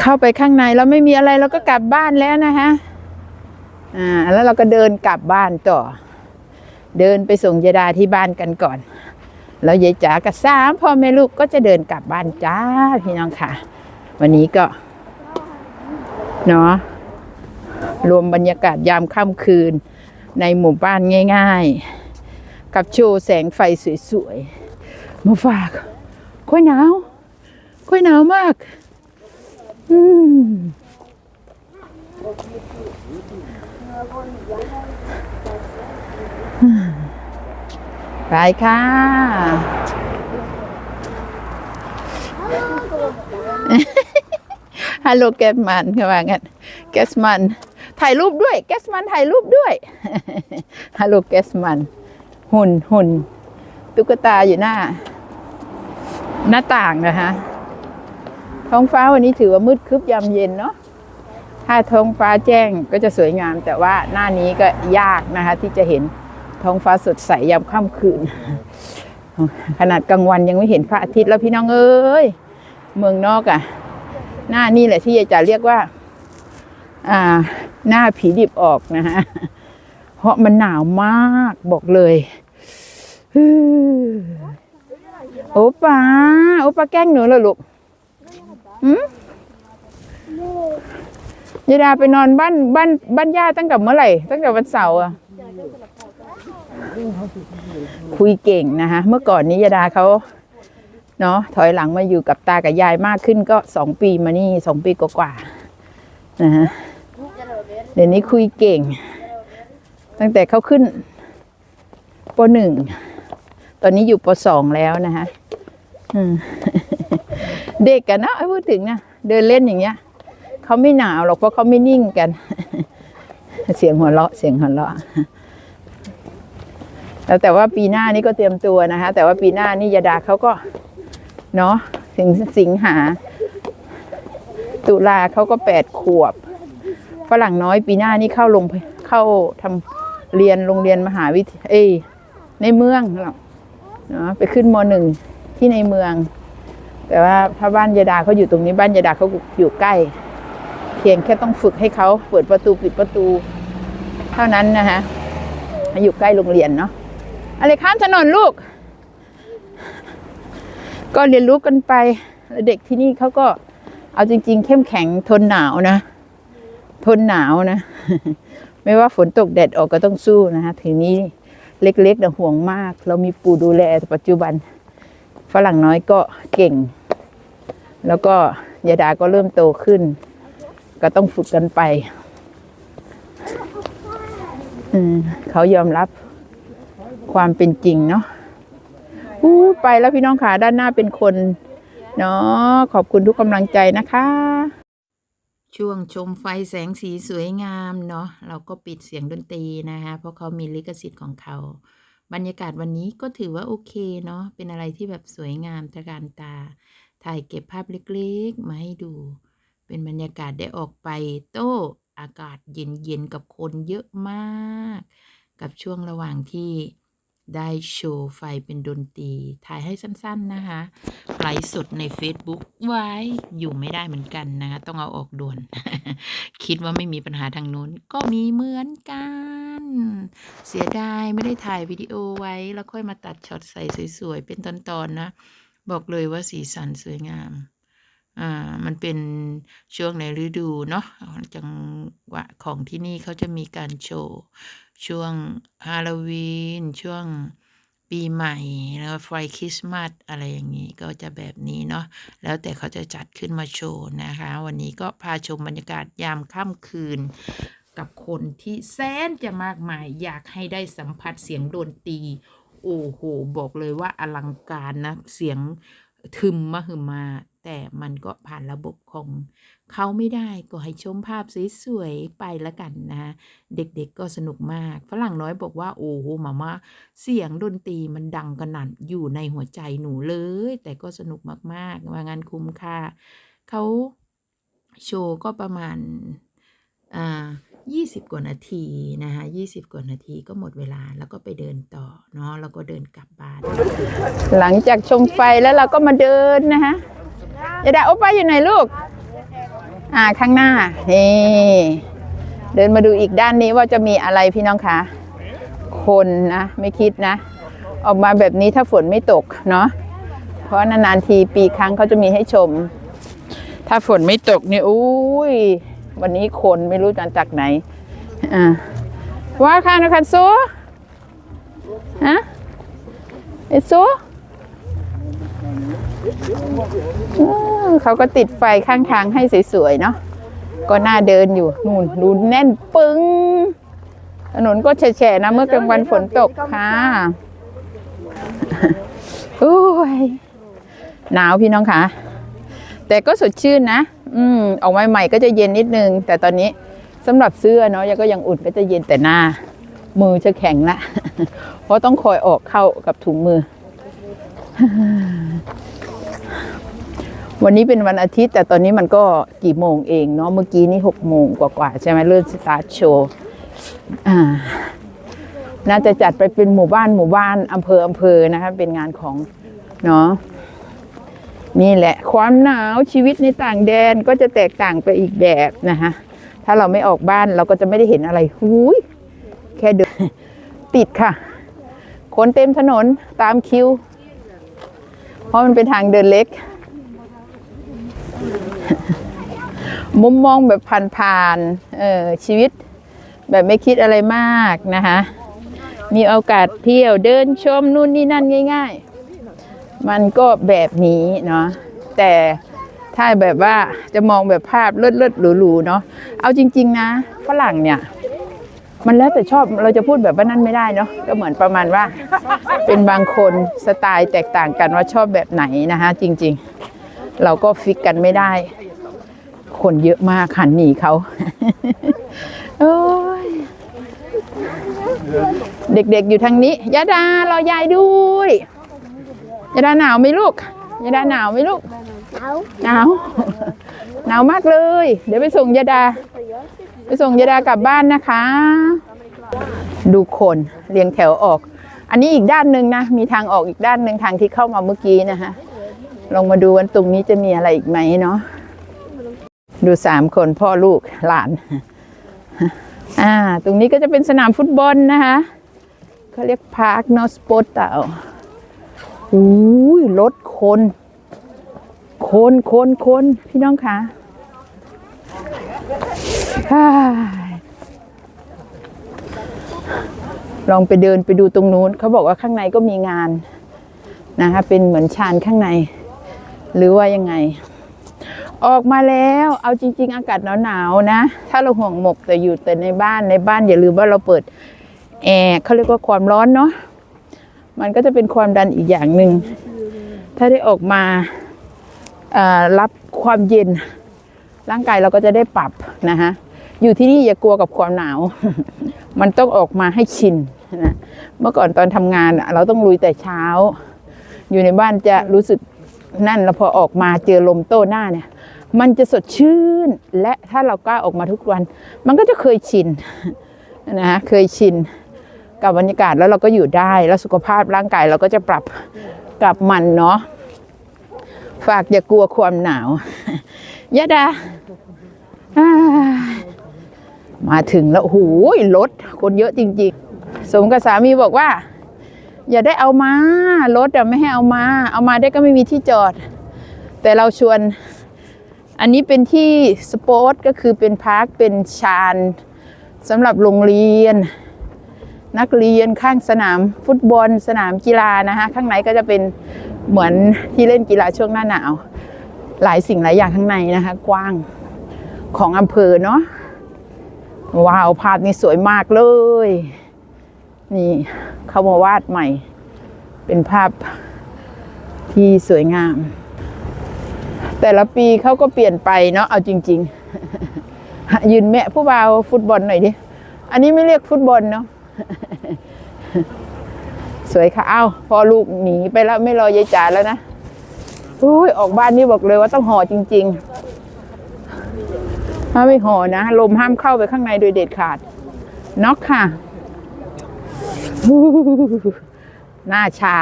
เข้าไปข้างในแล้วไม่มีอะไรเราก็กลับบ้านแล้วนะคะอ่าแล้วเราก็เดินกลับบ้านต่อ เดินไปส่งยายดาที่บ้านกันก่อน แล้วยายจ๋ากับสามพ่อแม่ลูกก็จะเดินกลับบ้านจ้าพี่น้องค่ะ วันนี้ก็เนาะรวมบรรยากาศยามค่ำคืนในหมู่บ้านง่าย ๆ กับโชว์แสงไฟสวยๆมาฝากค่อยหนาวค่อยหนาวมาก ไปค่ะ ฮัลโหลแกสมันเขาว่างั้นแกสมัน ถ่ายรูปด้วย แกสมันถ่ายรูปด้วย ฮัลโหลแกสมัน หุ่นหุ่นตุ๊กตาอยู่หน้า หน้าต่างนะคะ ท้องฟ้าวันนี้ถือว่ามืดครึบยามเย็นเนาะถ้าท้องฟ้าแจ้งก็จะสวยงาม แต่ว่าหน้านี้ก็ยากนะคะ ที่จะเห็นท้องฟ้าสดใสยามค่ำคืน ขนาดกลางวันยังไม่เห็นพระอาทิตย์แล้วพี่น้องเอ้ยเมืองนอกอะ่ะ หน้านี่แหละที่ยายจ๋าเรียกว่า อ่า หน้าผีดิบออกนะฮะเพราะมันหนาวมากบอกเลยโอป้าโอป้าแกล้งหนูเหรอลูก หืมยายดาไปนอนบ้านบ้านบ้านย่าตั้งแต่เมื่อไหร่ ตั้งแต่วันเสาร์อะคุยเก่งนะคะเมื่อก่อนนี้ยาดาเขาเนาะถอยหลังมาอยู่กับตากับยายมากขึ้นก็สองปีมานี่สองปีกว่าๆนะฮะเดี๋ยวนี้คุยเก่ง ตั้งแต่เขาขึ้นปหนึ่งตอนนี้อยู่ปสองแล้วนะคะอืม เด็กกันนะพูดถึงนะเดินเล่นอย่างเงี้ยเขาไม่หนาวหรอกเพราะเขาไม่นิ่งกัน เสียงหัวเราะเสียงหัวเราะแล้วแต่ว่าปีหน้านี่ก็เตรียมตัวนะคะ แต่ว่าปีหน้านี่ยาดาเขาก็เนาะถึงสิงหา ตุลาเขาก็แปดขวบฝรั่งน้อยปีหน้านี่เข้าลงเข้าทำเรียนโรงเรียนมหาวิทยาเอยในเมืองหรอกเนาะไปขึ้นมหนึ่งที่ในเมือง แต่ว่าถ้าบ้านยาดาเขาอยู่ตรงนี้บ้านยาดาเขาอยู่ใกล้ เพียงแค่ต้องฝึกให้เขาเปิดประตูปิดประตู เท่านั้นนะคะอยู่ใกล้โรงเรียนเนาะอะไรข้ามถนนลูก ก็เรียนรู้กันไปเด็กที่นี่เขาก็เอาจริง ๆ เข้มแข็งทนหนาวนะ ทนหนาวนะ ไม่ว่าฝนตกแดดออกก็ต้องสู้นะคะทีนี้เล็กๆนะห่วงมาก เรามีปู่ดูแลปัจจุบัน ฝรั่งน้อยก็เก่ง แล้วก็ยาดาก็เริ่มโตขึ้น ก็ต้องฝึกกันไปอืมเขายอมรับความเป็นจริงเนาะอู้ไปแล้วพี่น้องขาด้านหน้าเป็นคน เนาะขอบคุณทุกกำลังใจนะคะ ช่วงชมไฟแสงสีสวยงามเนาะเราก็ปิดเสียงดนตรีนะคะเพราะเขามีลิขสิทธิ์ของเขา บรรยากาศวันนี้ก็ถือว่าโอเคเนาะเป็นอะไรที่แบบสวยงามตระการตา ถ่ายเก็บภาพเล็กๆ มาให้ดู เป็นบรรยากาศได้ออกไปโต้อากาศเย็นๆ กับคนเยอะมาก กับช่วงระหว่างที่ได้โชว์ไฟเป็นดนตรี ถ่ายให้สั้นๆนะคะไลฟ์สดใน Facebook ไว้อยู่ไม่ได้เหมือนกันนะคะ ต้องเอาออกด่วน คิดว่าไม่มีปัญหาทางนู้น ก็มีเหมือนกัน เสียดายไม่ได้ถ่ายวิดีโอไว้แล้วค่อยมาตัดช็อตใส่สวยๆ เป็นตอนๆนะ บอกเลยว่าสีสันสวยงาม อ่า มันเป็นช่วงในฤดูเนาะจังหวะของที่นี่เขาจะมีการโชว์ ช่วงฮาโลวีน ช่วงปีใหม่ แล้วไฟคริสต์มาสอะไรอย่างนี้ก็จะแบบนี้เนาะ แล้วแต่เขาจะจัดขึ้นมาโชว์นะคะ วันนี้ก็พาชมบรรยากาศยามค่ำคืนกับคนที่แสนจะมากมายอยากให้ได้สัมผัสเสียงดนตรี โอ้โห บอกเลยว่าอลังการนะ เสียงทึมมาหึมา แต่มันก็ผ่านระบบของเขาไม่ได้ก็ให้ชมภาพสวยๆไปละกันนะ เด็กๆก็สนุกมาก ฝรั่งน้อยบอกว่า โอ้โหมาม่าเสียงดนตรีมันดังกระหน่ำอยู่ในหัวใจหนูเลย แต่ก็สนุกมากๆว่างานคุ้มค่าเขาโชว์ก็ประมาณอ่า ยี่สิบกว่านาทีนะคะยี่สิบกว่านาทีก็หมดเวลาแล้วก็ไปเดินต่อเนาะแล้วก็เดินกลับบ้าน หลังจากชมไฟแล้วเราก็มาเดินนะคะยาดาโอป้าอยู่ไหนลูก อ่าข้างหน้านี่เดินมาดูอีกด้านนี้ว่าจะมีอะไรพี่น้องคะคนนะไม่คิดนะ ออกมาแบบนี้ถ้าฝนไม่ตกเนาะเพราะนานๆทีปีครั้งเขาจะมีให้ชม ถ้าฝนไม่ตกเนี่ยอุ้ย วันนี้คนไม่รู้จะจากไหนอ่าว่าค่ะนะคันโซฮะเอซอืมเขาก็ติดไฟข้างทางให้สวยๆเนาะก็น่าเดินอยู่นู่นดูแน่นปึ้งถนนก็แฉะๆนะเมื่อกลางวันฝนตกค่ะโอ้ยหนาวพี่น้องค่ะ แต่ก็สดชื่นนะ อืมออกใหม่ๆก็จะเย็นนิดนึง แต่ตอนนี้สำหรับเสื้อเนาะยังก็ยังอุ่นก็จะเย็นแต่หน้า มือจะแข็งละ เพราะต้องคอยออกเข้ากับถุงมือ วันนี้เป็นวันอาทิตย์ แต่ตอนนี้มันก็กี่โมงเองเนาะเมื่อกี้นี่หกโมงกว่าๆใช่ไหมเริ่มสตาร์ทโชว์อ่าน่าจะจัดไปเป็นหมู่บ้านหมู่บ้านอำเภออำเภอนะคะเป็นงานของเนาะ นี่แหละ ความหนาวชีวิตในต่างแดนก็จะแตกต่างไปอีกแบบนะคะถ้าเราไม่ออกบ้านเราก็จะไม่ได้เห็นอะไรหูยแค่เดินติดค่ะ คนเต็มถนนตามคิว เพราะมันเป็นทางเดินเล็ก มุมมองแบบผ่านๆเออชีวิตแบบไม่คิดอะไรมากนะคะ มีโอกาสเที่ยวเดินชมนู่นนี่นั่นง่าย ๆ มันก็แบบนี้เนาะแต่ถ้าแบบว่าจะมองแบบภาพเลิศเลิศๆหรูๆเนาะเอาจริง ๆ นะฝรั่งเนี่ย มันแล้วแต่ชอบเราจะพูดแบบว่านั่นไม่ได้เนาะก็เหมือนประมาณว่า เป็นบางคนสไตล์แตกต่างกันว่าชอบแบบไหนนะคะจริง ๆ เราก็ฟิกกันไม่ได้ คนเยอะมากหันหนีเขาโอ้ยเด็กๆอยู่ทางนี้ยาดารอยายด้วย ยาดาหนาวไหมลูกยาดาหนาวไหมลูกหนาวหนาวมากเลย เดี๋ยวไปส่งยาดา ไปส่งยาดากลับบ้านนะคะ ดูคนเรียงแถวออก อันนี้อีกด้านหนึ่งนะมีทางออกอีกด้านหนึ่งทางที่เข้ามาเมื่อกี้นะคะลองมาดูวันตรงนี้จะมีอะไรอีกไหมเนาะดูสามคนพ่อลูกหลานอ่าตรงนี้ก็จะเป็นสนามฟุตบอลนะคะเขาเรียกพาร์คนอสปอตเต่า อุ้ยรถคน คนคนคนพี่น้องคะลองไปเดินไปดูตรงนู้นเขาบอกว่าข้างในก็มีงานนะคะเป็นเหมือนชานข้างใน หรือว่ายังไง ออกมาแล้ว เอาจริง ๆ อากาศหนาวๆนะ ถ้าเราห่วงหมกแต่อยู่แต่ในบ้านในบ้านอย่าลืมว่าเราเปิดแอร์เขาเรียกว่าความร้อนเนาะ มันก็จะเป็นความดันอีกอย่างหนึ่ง ถ้าได้ออกมารับความเย็น ร่างกายเราก็จะได้ปรับนะคะอยู่ที่นี่อย่ากลัวกับความหนาว มันต้องออกมาให้ชินนะเมื่อก่อนตอนทำงานเราต้องลุยแต่เช้า อยู่ในบ้านจะรู้สึกนั่นแล้วพอออกมาเจอลมโต้หน้าเนี่ย มันจะสดชื่นและถ้าเรากล้าออกมาทุกวัน มันก็จะเคยชินนะฮะเคยชิน กับบรรยากาศแล้วเราก็อยู่ได้แล้วสุขภาพร่างกายเราก็จะปรับกับมันเนาะฝากอย่ากลัวความหนาวยะดาามาถึงแล้วโอ้โหรถคนเยอะจริง ๆ สมกับสามีบอกว่า อย่าได้เอามารถอะไม่ให้เอามา เอามาได้ก็ไม่มีที่จอด แต่เราชวน อันนี้เป็นที่สปอร์ตก็คือเป็นพาร์คเป็นชานสำหรับโรงเรียน นักเรียนข้างสนามฟุตบอลสนามกีฬานะคะข้างในก็จะเป็นเหมือนที่เล่นกีฬาช่วงหน้าหนาว หลายสิ่งหลายอย่างข้างในนะคะ กว้างของอำเภอเนาะว้าวภาพนี้สวยมากเลย นี่เขามาวาดใหม่ เป็นภาพที่สวยงาม แต่ละปีเขาก็เปลี่ยนไปเนาะเอาจริง ๆ ยืนแม่ผู้บ่าวฟุตบอลหน่อยดิอันนี้ไม่เรียกฟุตบอลเนาะ สวยค่ะเอ้าพ่อลูกหนีไปแล้วไม่รอยายจ๋าแล้วนะอุ้ยออกบ้านนี่บอกเลยว่าต้องห่อจริง ๆ ถ้าไม่ห่อนะลมห้ามเข้าไปข้างในโดยเด็ดขาดน็อกค่ะหน้าชา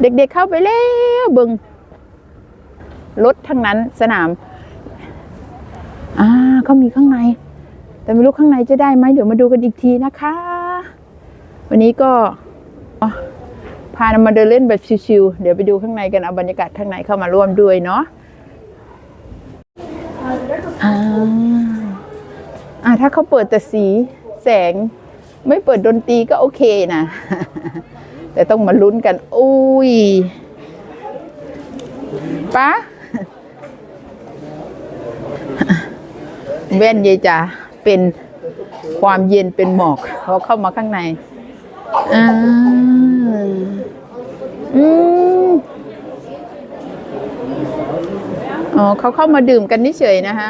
เด็กๆเเข้าไปแล้วบิงรถทั้งนั้นสนาม อ่าเขามีข้างใน แต่ไม่รู้ข้างในจะได้ไหมเดี๋ยวมาดูกันอีกทีนะคะ วันนี้ก็อ๋อพามาเดินเล่นแบบชิวๆเดี๋ยวไปดูข้างในกันเอาบรรยากาศข้างในเข้ามาร่วมด้วยเนาะอ่าถ้าเขาเปิดแต่สีแสง ไม่เปิดดนตรีก็โอเคนะ แต่ต้องมาลุ้นกัน อุ้ยป้าแว่นยายจ๋า เป็นความเย็นเป็นหมอกพอเข้ามาข้างในอ่าอืมอ๋อเขาเข้ามาดื่มกันนี่เฉยนะคะ